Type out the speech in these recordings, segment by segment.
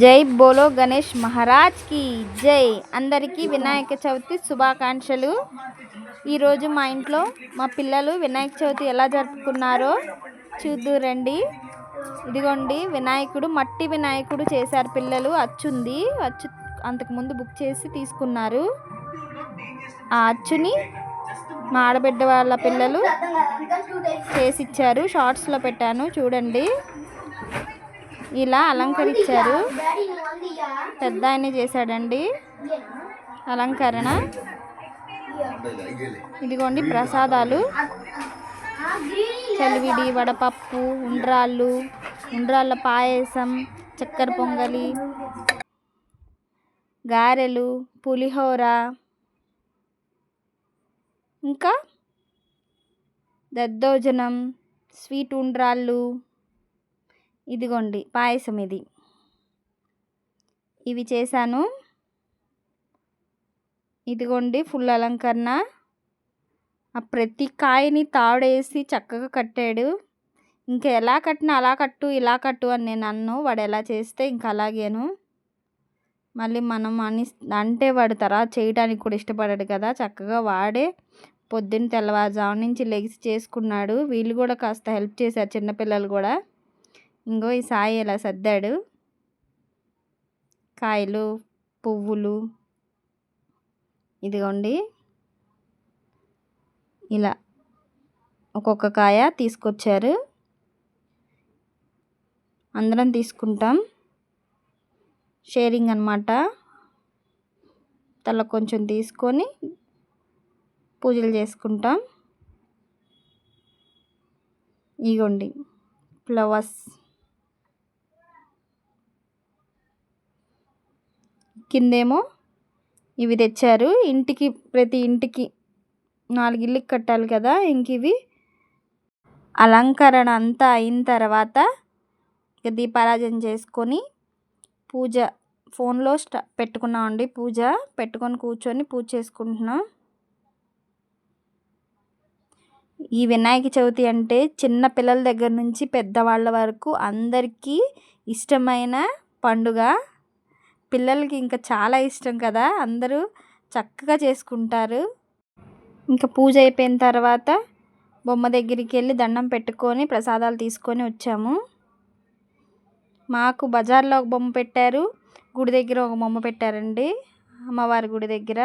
జై బోలో గణేష్ మహారాజ్కి జై. అందరికీ వినాయక చవితి శుభాకాంక్షలు. ఈరోజు మా ఇంట్లో మా పిల్లలు వినాయక చవితి ఎలా జరుపుకున్నారో చూద్దురండి ఇదిగోండి వినాయకుడు మట్టి వినాయకుడు చేశారు పిల్లలు. అచ్చుంది. అచ్చు అంతకుముందు బుక్ చేసి తీసుకున్నారు. ఆ అచ్చుని మా ఆడబిడ్డ వాళ్ళ పిల్లలు చేసిచ్చారు షార్ట్స్లో పెట్టాను. చూడండి. ఇలా అలంకరించారు. పెద్ద ఆయన చేశాడండి. అలంకరణ. ఇదిగోండి ప్రసాదాలు. చలివిడి వడపప్పు ఉండ్రాళ్ళు ఉండ్రాళ్ళ పాయసం చక్కెర పొంగలి గారెలు పులిహోర. ఇంకా దద్దోజనం స్వీట్ ఉండ్రాళ్ళు ఇదిగోండి పాయసం ఇది. ఇవి చేశాను. ఇదిగోండి ఫుల్ అలంకరణ. ఆ ప్రతి కాయని తాడేసి చక్కగా కట్టాడు. ఇంకా ఎలా కట్టినా అలా కట్టు ఇలా కట్టు అని నేను అన్ను. వాడు ఎలా చేస్తే ఇంకా అలాగేను. మళ్ళీ మనం అని అంటే వాడు తర్వాత చేయడానికి కూడా ఇష్టపడాడు కదా చక్కగా వాడే. పొద్దున్న తెల్లవారుజాము నుంచి లెగిసి చేసుకున్నాడు. వీళ్ళు కూడా కాస్త హెల్ప్ చేశారు చిన్నపిల్లలు కూడా. ఇంగో ఈ సాయి ఇలా సర్దాడు? కాయలు పువ్వులు. ఇదిగోండి. ఇలా ఒక్కొక్క కాయ తీసుకొచ్చారు. అందరం తీసుకుంటాం. షేరింగ్ అనమాట తల కొంచెం తీసుకొని పూజలు చేసుకుంటాం. ఇగోండి ఫ్లవర్స్. కిందేమో ఇవి తెచ్చారు. ఇంటికి ప్రతి ఇంటికి నాలుగు ఇల్లుకి కట్టాలి కదా ఇంక ఇవి. అలంకరణ అంతా అయిన తర్వాత ఇక దీపారాజన చేసుకొని పూజ ఫోన్లో స్టా పెట్టుకున్నామండి పూజ. పెట్టుకొని కూర్చొని పూజ చేసుకుంటున్నాం. ఈ వినాయక చవితి అంటే చిన్న పిల్లల దగ్గర నుంచి పెద్దవాళ్ళ వరకు అందరికీ ఇష్టమైన పండుగ. పిల్లలకి ఇంకా చాలా ఇష్టం కదా అందరూ చక్కగా చేసుకుంటారు. ఇంకా పూజ అయిపోయిన తర్వాత బొమ్మ దగ్గరికి వెళ్ళి దండం పెట్టుకొని ప్రసాదాలు తీసుకొని వచ్చాము. మాకు బజార్లో ఒక బొమ్మ పెట్టారు గుడి దగ్గర ఒక బొమ్మ పెట్టారండి అమ్మవారి గుడి దగ్గర.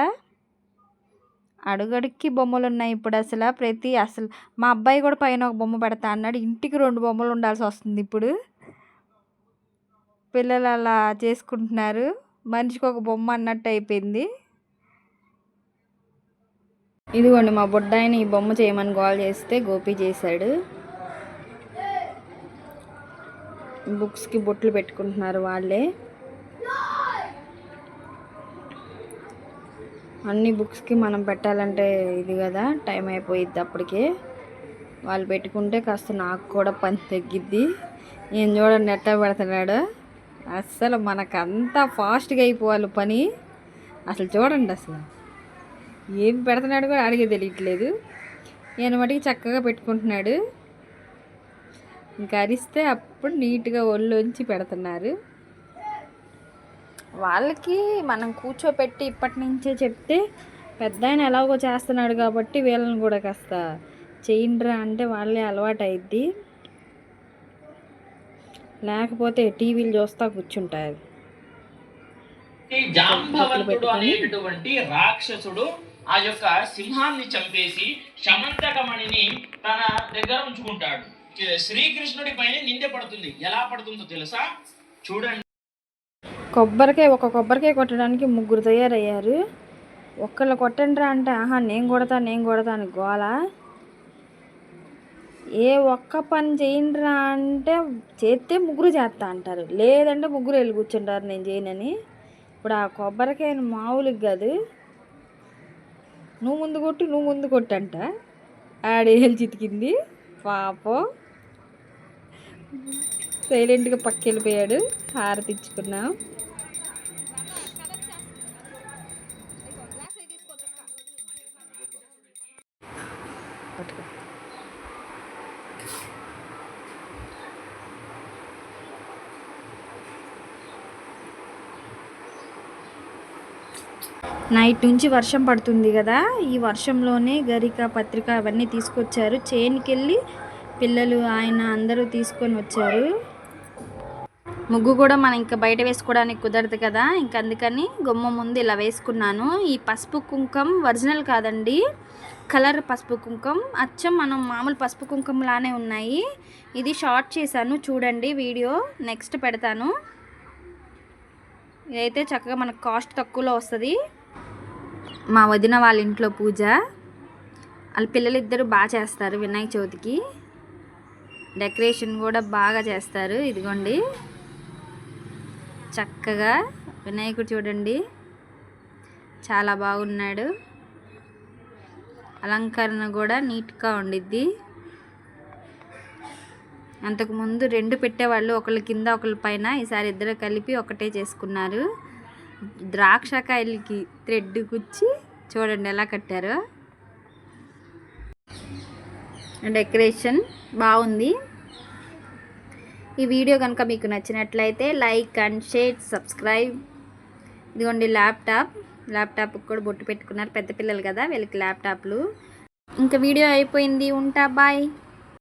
అడుగడుక్కి బొమ్మలు ఉన్నాయి ఇప్పుడు అసలు ప్రతి అసలు మా అబ్బాయి కూడా పైన ఒక బొమ్మ పెడతా అన్నాడు ఇంటికి రెండు బొమ్మలు ఉండాల్సి వస్తుంది ఇప్పుడు. పిల్లలు అలా చేసుకుంటున్నారు. మనిషికి ఒక బొమ్మ అన్నట్టు అయిపోయింది. ఇదిగోండి మా బుడ్డాయిని ఈ బొమ్మ చేయమని గోల్ చేస్తే గోపి చేశాడు. బుక్స్కి బొట్లు పెట్టుకుంటున్నారు వాళ్ళే. అన్ని బుక్స్కి మనం పెట్టాలంటే ఇది కదా టైం అయిపోయిద్ది అప్పటికే. వాళ్ళు పెట్టుకుంటే కాస్త నాకు కూడా పని తగ్గిద్ది. నేను చూడండి ఎట్టా పెడుతున్నాడు. అస్సలు మనకంతా ఫాస్ట్గా అయిపోవాలి పని. అసలు చూడండి అసలు. ఏం పెడుతున్నాడు కూడా అడిగే తెలియట్లేదు. నేను మటుకు చక్కగా పెట్టుకుంటున్నాడు. ఇంకా అరిస్తే అప్పుడు నీట్గా ఒళ్ళొంచి పెడుతున్నారు. వాళ్ళకి మనం కూర్చోపెట్టి ఇప్పటి నుంచే చెప్తే పెద్ద ఆయన ఎలాగో చేస్తున్నాడు కాబట్టి వీళ్ళని కూడా కాస్త చేయండిరా అంటే వాళ్ళే అలవాటు అయిద్ది లేకపోతే టీవీలు చూస్తా కూర్చుంటారు ఈ జాంబవంతుడు అనేటటువంటి రాక్షసుడు ఆ యొక్క సింహాన్ని చంపేసి శమంతకమణిని తన దగ్గర ఉంచుకుంటాడు. శ్రీకృష్ణుడి పైన నిందె పడుతుంది. ఎలా పడుతుందో తెలుసా? చూడండి. కొబ్బరికాయ ఒక కొబ్బరికాయ కొట్టడానికి ముగ్గురు తయారయ్యారు. ఒక్కళ్ళు కొట్టండిరా అంటే ఆహా నేను కొడతా నేను కొడతా అని గోల. ఏ ఒక్క పని చేయండిరా అంటే చేస్తే ముగ్గురు చేస్తా అంటారు. లేదంటే ముగ్గురు వెళ్ళి కూర్చుంటారు నేను చేయనని. ఇప్పుడు ఆ కొబ్బరికాయను మామూలుగా కాదు. నువ్వు ముందు కొట్టు నువ్వు ముందు కొట్టంట ఆడేళ్ళు చితికింది. పాపం. సైలెంట్గా పక్క వెళ్ళిపోయాడు. హారతిచ్చుకున్నాం పట్టుకో. నైట్ నుంచి వర్షం పడుతుంది కదా. ఈ వర్షంలోనే గరిక పత్రిక అవన్నీ తీసుకొచ్చారు. చేనుకి వెళ్ళి పిల్లలు ఆయన అందరూ తీసుకొని వచ్చారు. ముగ్గు కూడా మనం ఇంకా బయట వేసుకోవడానికి కుదరదు కదా. ఇంకా అందుకని గుమ్మ ముందు ఇలా వేసుకున్నాను. ఈ పసుపు కుంకం ఒరిజినల్ కాదండి. కలర్ పసుపు కుంకం. అచ్చం మనం మామూలు పసుపు కుంకంలానే ఉన్నాయి. ఇది షార్ట్ చేశాను. చూడండి వీడియో. నెక్స్ట్ పెడతాను. ఇదైతే చక్కగా మనకు కాస్ట్ తక్కువలో వస్తుంది. మా వదిన వాళ్ళ ఇంట్లో పూజ. వాళ్ళ పిల్లలు ఇద్దరు బాగా చేస్తారు వినాయక చవితికి. డెకరేషన్ కూడా బాగా చేస్తారు ఇదిగోండి. చక్కగా వినాయకుడు చూడండి. చాలా బాగున్నాడు. అలంకరణ కూడా నీట్గా ఉండిద్ది. అంతకుముందు రెండు పెట్టేవాళ్ళు ఒకళ్ళ కింద ఒకళ్ళ పైన. ఈసారి ఇద్దరు కలిపి ఒకటే చేసుకున్నారు. ద్రాక్షకాయలకి థ్రెడ్ గుచ్చి చూడండి ఎలా కట్టారో. డెకరేషన్ బాగుంది. ఈ వీడియో కనుక మీకు నచ్చినట్లయితే లైక్ అండ్ షేర్ సబ్స్క్రైబ్. ఇదిగోండి ల్యాప్టాప్. ల్యాప్టాప్ కూడా బొట్టు పెట్టుకున్నారు పెద్ద పిల్లలు కదా వీళ్ళకి ల్యాప్టాప్లు. ఇంకా వీడియో అయిపోయింది. ఉంటా బాయ్.